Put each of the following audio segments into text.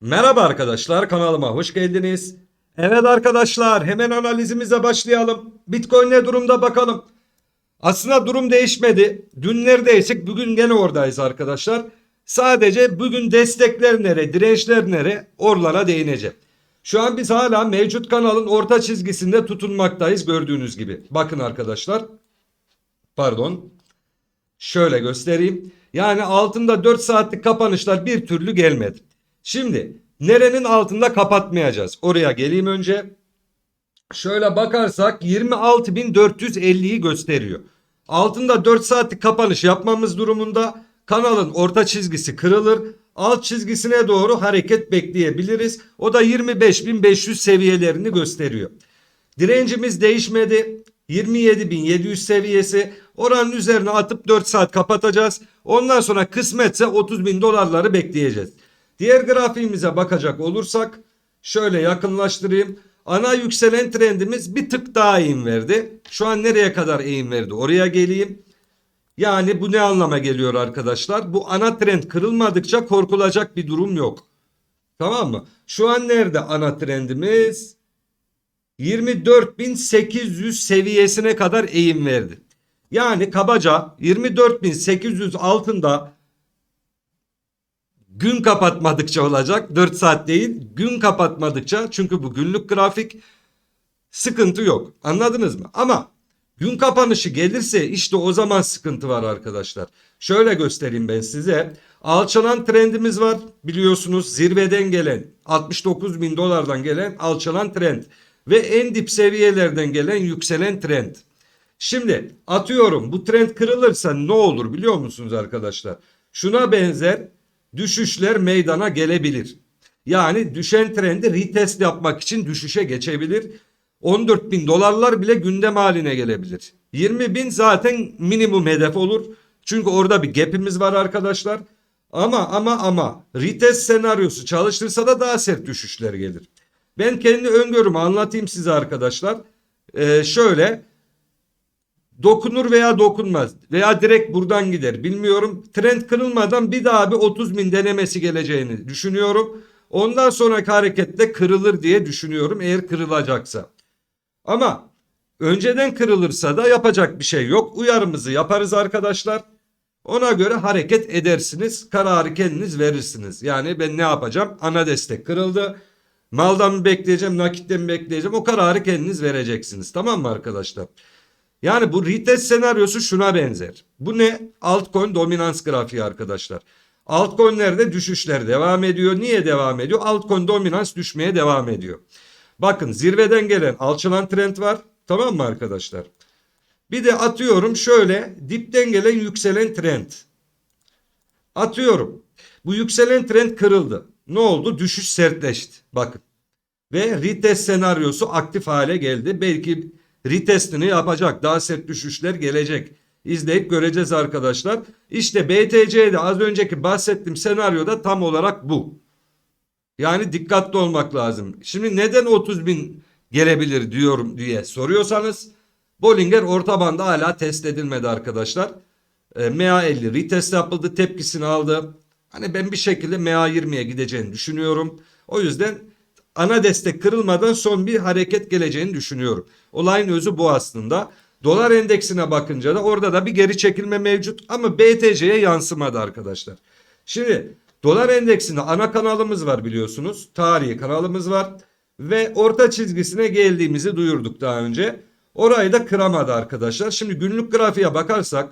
Merhaba arkadaşlar kanalıma hoş geldiniz. Evet arkadaşlar hemen analizimize başlayalım. Bitcoin ne durumda bakalım. Aslında durum değişmedi. Dün neredeysek bugün gene oradayız arkadaşlar. Sadece bugün destekler nere, dirençler nere oralara değineceğim. Şu an biz hala mevcut kanalın orta çizgisinde tutunmaktayız gördüğünüz gibi. Bakın arkadaşlar. Pardon. Şöyle göstereyim. Yani altında 4 saatlik kapanışlar bir türlü gelmedi. Şimdi nerenin altında kapatmayacağız? Oraya geleyim önce. Şöyle bakarsak 26.450'yi gösteriyor. Altında 4 saatlik kapanış yapmamız durumunda kanalın orta çizgisi kırılır. Alt çizgisine doğru hareket bekleyebiliriz. O da 25.500 seviyelerini gösteriyor. Direncimiz değişmedi. 27.700 seviyesi. Oranın üzerine atıp 4 saat kapatacağız. Ondan sonra kısmetse 30.000 dolarları bekleyeceğiz. Diğer grafiğimize bakacak olursak şöyle yakınlaştırayım. Ana yükselen trendimiz bir tık daha eğim verdi. Şu an nereye kadar eğim verdi? Oraya geleyim. Yani bu ne anlama geliyor arkadaşlar? Bu ana trend kırılmadıkça korkulacak bir durum yok. Tamam mı? Şu an nerede ana trendimiz? 24.800 seviyesine kadar eğim verdi. Yani kabaca 24.800 altında gün kapatmadıkça olacak. 4 saat değil gün kapatmadıkça çünkü bu günlük grafik sıkıntı yok. Anladınız mı? Ama gün kapanışı gelirse işte o zaman sıkıntı var arkadaşlar. Şöyle göstereyim ben size. Alçalan trendimiz var biliyorsunuz zirveden gelen 69 bin dolardan gelen alçalan trend ve en dip seviyelerden gelen yükselen trend. Şimdi atıyorum bu trend kırılırsa ne olur biliyor musunuz arkadaşlar? Şuna benzer düşüşler meydana gelebilir. Yani düşen trendi retest yapmak için düşüşe geçebilir. 14 bin dolarlar bile gündem haline gelebilir. 20 bin zaten minimum hedef olur. Çünkü orada bir gap'imiz var arkadaşlar. Ama ama ama retest senaryosu çalıştırsa da daha sert düşüşler gelir. Ben kendi öngörümü anlatayım size arkadaşlar. Ee, şöyle dokunur veya dokunmaz veya direkt buradan gider bilmiyorum. Trend kırılmadan bir daha bir 30 bin denemesi geleceğini düşünüyorum. Ondan sonraki harekette kırılır diye düşünüyorum eğer kırılacaksa. Ama önceden kırılırsa da yapacak bir şey yok. Uyarımızı yaparız arkadaşlar. Ona göre hareket edersiniz. Kararı kendiniz verirsiniz. Yani ben ne yapacağım? Ana destek kırıldı. Maldan mı bekleyeceğim, nakitten mi bekleyeceğim? O kararı kendiniz vereceksiniz. Tamam mı arkadaşlar? Yani bu retest senaryosu şuna benzer. Bu ne? Altcoin dominans grafiği arkadaşlar. Altcoin'lerde düşüşler devam ediyor. Niye devam ediyor? Altcoin dominans düşmeye devam ediyor. Bakın zirveden gelen alçalan trend var. Tamam mı arkadaşlar? Bir de atıyorum şöyle dipten gelen yükselen trend. Atıyorum. Bu yükselen trend kırıldı. Ne oldu? Düşüş sertleşti. Bakın. Ve retest senaryosu aktif hale geldi. Belki retestini yapacak. Daha sert düşüşler gelecek. İzleyip göreceğiz arkadaşlar. İşte BTC'de az önceki bahsettiğim senaryoda tam olarak bu. Yani dikkatli olmak lazım. Şimdi neden 30 bin gelebilir diyorum diye soruyorsanız Bollinger orta banda hala test edilmedi arkadaşlar. E, MA50 retest yapıldı tepkisini aldı. Hani ben bir şekilde MA20'ye gideceğini düşünüyorum. O yüzden ana destek kırılmadan son bir hareket geleceğini düşünüyorum. Olayın özü bu aslında. Dolar endeksine bakınca da orada da bir geri çekilme mevcut ama BTC'ye yansımadı arkadaşlar. Şimdi dolar endeksinde ana kanalımız var biliyorsunuz. Tarihi kanalımız var ve orta çizgisine geldiğimizi duyurduk daha önce. Orayı da kıramadı arkadaşlar. Şimdi günlük grafiğe bakarsak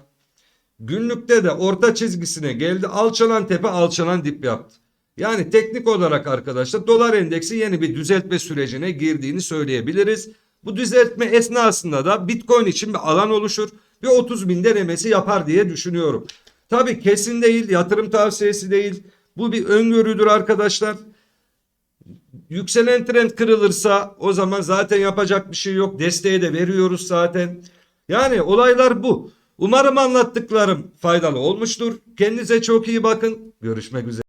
günlükte de orta çizgisine geldi. Alçalan tepe alçalan dip yaptı. Yani teknik olarak arkadaşlar dolar endeksi yeni bir düzeltme sürecine girdiğini söyleyebiliriz. Bu düzeltme esnasında da Bitcoin için bir alan oluşur. Bir 30 bin denemesi yapar diye düşünüyorum. Tabi kesin değil yatırım tavsiyesi değil. Bu bir öngörüdür arkadaşlar. Yükselen trend kırılırsa o zaman zaten yapacak bir şey yok. Desteği de veriyoruz zaten. Yani olaylar bu. Umarım anlattıklarım faydalı olmuştur. Kendinize çok iyi bakın. Görüşmek üzere.